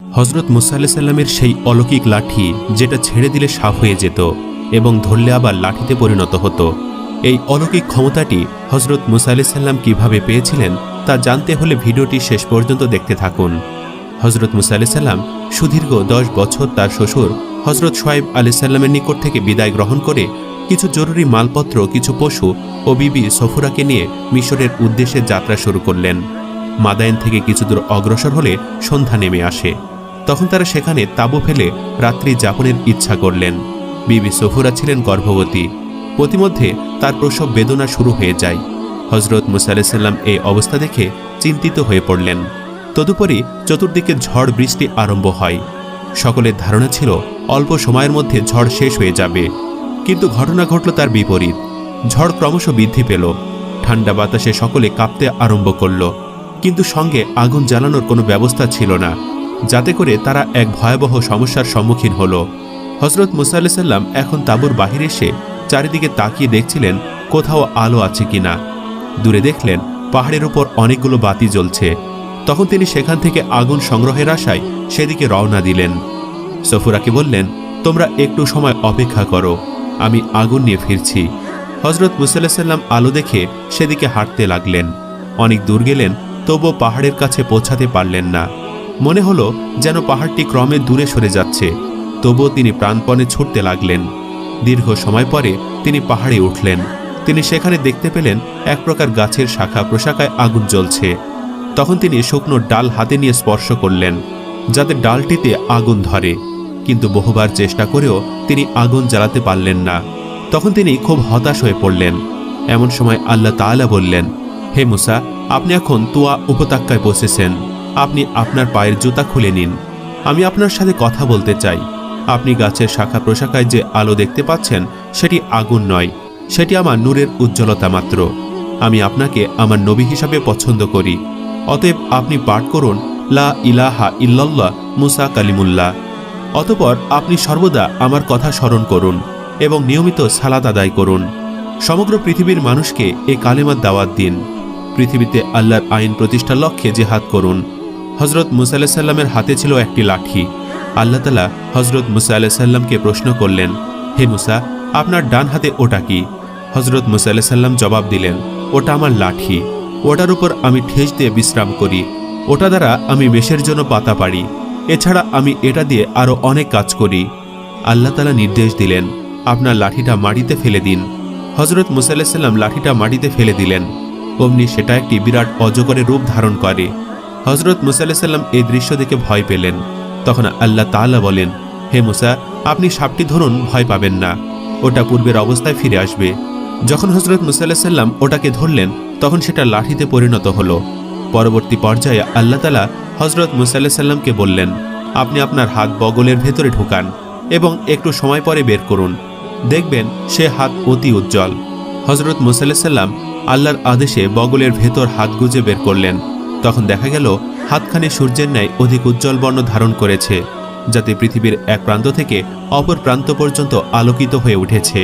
হজরত মুসা আল্লাহ সাল্লামের সেই অলৌকিক লাঠি যেটা ছেড়ে দিলে সাফ হয়ে যেত এবং ধরলে আবার লাঠিতে পরিণত হতো। এই অলৌকিক ক্ষমতাটি হজরত মুসা আলাহ সাল্লাম কীভাবে পেয়েছিলেন তা জানতে হলে ভিডিওটি শেষ পর্যন্ত দেখতে থাকুন। হজরত মুসা আলাহ সাল্লাম সুদীর্ঘ দশ বছর তার শ্বশুর হজরত সোয়েব আলি সাল্লামের নিকট থেকে বিদায় গ্রহণ করে কিছু জরুরি মালপত্র, কিছু পশু ও বিবি সফুরাকে নিয়ে মিশরের উদ্দেশ্যে যাত্রা শুরু করলেন। মাদায়ন থেকে কিছু দূর অগ্রসর হলে সন্ধ্যা নেমে আসে। তখন তারা সেখানে তাঁবু ফেলে রাত্রি যাপনের ইচ্ছা করলেন। বিবি সফুরা ছিলেন গর্ভবতী। প্রতিমধ্যে তার প্রসব বেদনা শুরু হয়ে যায়। হজরত মুসা আলাইসাল্লাম এই অবস্থা দেখে চিন্তিত হয়ে পড়লেন। তদুপরি চতুর্দিকে ঝড় বৃষ্টি আরম্ভ হয়। সকলের ধারণা ছিল অল্প সময়ের মধ্যে ঝড় শেষ হয়ে যাবে। কিন্তু ঘটনা ঘটল তার বিপরীত। ঝড় ক্রমশ বৃদ্ধি পেল। ঠান্ডা বাতাসে সকলে কাঁপতে আরম্ভ করল। কিন্তু সঙ্গে আগুন জ্বালানোর কোনো ব্যবস্থা ছিল না, যাতে করে তারা এক ভয়াবহ সমস্যার সম্মুখীন হল। হজরত মুসা আলাহ সাল্লাম এখন তাঁবুর বাহিরে এসে চারিদিকে তাকিয়ে দেখছিলেন কোথাও আলো আছে কিনা। দূরে দেখলেন পাহাড়ের উপর অনেকগুলো বাতি জ্বলছে। তখন তিনি সেখান থেকে আগুন সংগ্রহের আশায় সেদিকে রওনা দিলেন। সফুরাকে বললেন, তোমরা একটু সময় অপেক্ষা করো, আমি আগুন নিয়ে ফিরছি। হজরত মুসাল্লাহ সাল্লাম আলো দেখে সেদিকে হাঁটতে লাগলেন। অনেক দূর গেলেন তবুও পাহাড়ের কাছে পৌঁছাতে পারলেন না। মনে হলো যেন পাহাড়টি ক্রমে দূরে সরে যাচ্ছে। তবুও তিনি প্রাণপণে ছুটতে লাগলেন। দীর্ঘ সময় পরে তিনি পাহাড়ে উঠলেন। তিনি সেখানে দেখতে পেলেন এক প্রকার গাছের শাখা প্রশাখায় আগুন জ্বলছে। তখন তিনি শুকনো ডাল হাতে নিয়ে স্পর্শ করলেন, যাতে ডালটিতে আগুন ধরে। কিন্তু বহুবার চেষ্টা করেও তিনি আগুন জ্বালাতে পারলেন না। তখন তিনি খুব হতাশ হয়ে পড়লেন। এমন সময় আল্লাহ তাআলা বললেন, হে মুসা আপনি এখন তুয়া উপত্যকায় বসেছেন। আপনি আপনার পায়ের জুতা খুলে নিন। আমি আপনার সাথে কথা বলতে চাই। আপনি গাছের শাখা প্রশাখায় যে আলো দেখতে পাচ্ছেন, সেটি আগুন নয়। সেটি আমার নূরের উজ্জ্বলতা মাত্র। আমি আপনাকে আমার নবী হিসাবে পছন্দ করি। অতএব আপনি পাঠ করুন, লা ইলাহা ইল্লাল্লাহ মুসা কালিমুল্লাহ। অতপর আপনি সর্বদা আমার কথা স্মরণ করুন এবং নিয়মিত সালাদ আদায় করুন। সমগ্র পৃথিবীর মানুষকে এ কালেমার দাওয়াত দিন। পৃথিবীতে আল্লাহর আইন প্রতিষ্ঠার লক্ষ্যে জেহাদ করুন। হজরত মুসা আলাহ সাল্লামের হাতে ছিল একটি লাঠি। আল্লাহ তালা হজরত মুসা আলাহ সাল্লামকে প্রশ্ন করলেন, হে মুসা, আপনার ডান হাতে ওটা কি? হজরত মুসা আলাহ সাল্লাম জবাব দিলেন, ওটা আমার লাঠি। ওটার উপর আমি ঠেস দিয়ে বিশ্রাম করি। ওটা দ্বারা আমি মেষের জন্য পাতা পারি এছাড়া আমি এটা দিয়ে আরও অনেক কাজ করি। আল্লাহ তালা নির্দেশ দিলেন, আপনার লাঠিটা মাটিতে ফেলে দিন। হজরত মুসাল্লাহ সাল্লাম লাঠিটা মাটিতে ফেলে দিলেন। অমনি সেটা একটি বিরাট অজগরের রূপ ধারণ করে। হজরত মুসাল্লাহ সাল্লাম এই দৃশ্য দেখে ভয় পেলেন। তখন আল্লাহ তাআলা বলেন, হে মুসা, আপনি সাপটি ধরুন, ভয় পাবেন না। ওটা পূর্বের অবস্থায় ফিরে আসবে। যখন হজরত মুসাল্লাহ সাল্লাম ওটাকে ধরলেন, তখন সেটা লাঠিতে পরিণত হলো। পরবর্তী পর্যায়ে আল্লাহ তালা হজরত মুসাল্লাহ সাল্লামকে বললেন, আপনি আপনার হাত বগলের ভেতরে ঢুকান এবং একটু সময় পরে বের করুন। দেখবেন সে হাত অতি উজ্জ্বল। হজরত মুসাল্লাহ সাল্লাম আল্লাহর আদেশে বগলের ভেতর হাত গুজে বের করলেন। তখন দেখা গেল, হাতখানি সূর্যের ন্যায় অধিক উজ্জ্বল বর্ণ ধারণ করেছে, যাতে পৃথিবীর এক প্রান্ত থেকে অপর প্রান্ত পর্যন্ত আলোকিত হয়ে উঠেছে।